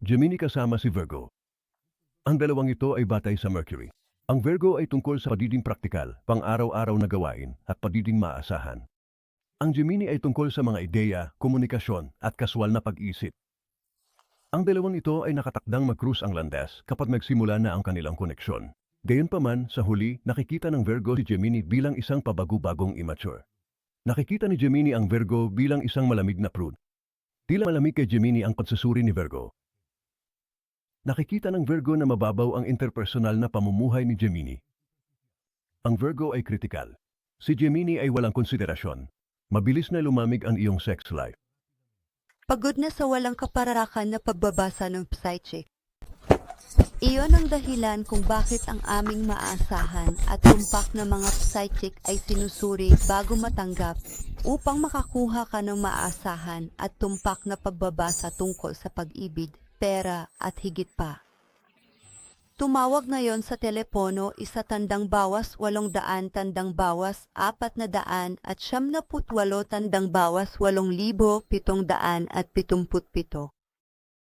Gemini kasama si Virgo. Ang dalawang ito ay batay sa Mercury. Ang Virgo ay tungkol sa pagiging praktikal, pang-araw-araw na gawain at pagiging maasahan. Ang Gemini ay tungkol sa mga ideya, komunikasyon at kaswal na pag-isip. Ang dalawang ito ay nakatakdang mag-cruise ang landas kapag nagsimula na ang kanilang koneksyon. Gayunpaman, sa huli, nakikita ng Virgo si Gemini bilang isang pabago-bagong immature. Nakikita ni Gemini ang Virgo bilang isang malamig na prude. Tila malamig kay Gemini ang pagsusuri ni Virgo. Nakikita ng Virgo na mababaw ang interpersonal na pamumuhay ni Gemini. Ang Virgo ay kritikal. Si Gemini ay walang konsiderasyon. Mabilis na lumamig ang iyong sex life. Pagod na sa walang kapararakan na pagbabasa ng psychic. Iyon ang dahilan kung bakit ang aming maasahan at tumpak na mga psychic ay sinusuri bago matanggap upang makakuha ka ng maasahan at tumpak na pagbabasa tungkol sa pag-ibig, pera at higit pa. Tumawag ngayon sa telepono isa tandang bawas walong daan tandang bawas apat na daan at siyam na putwalo tandang bawas walong libo pitong daan at pitumput pito.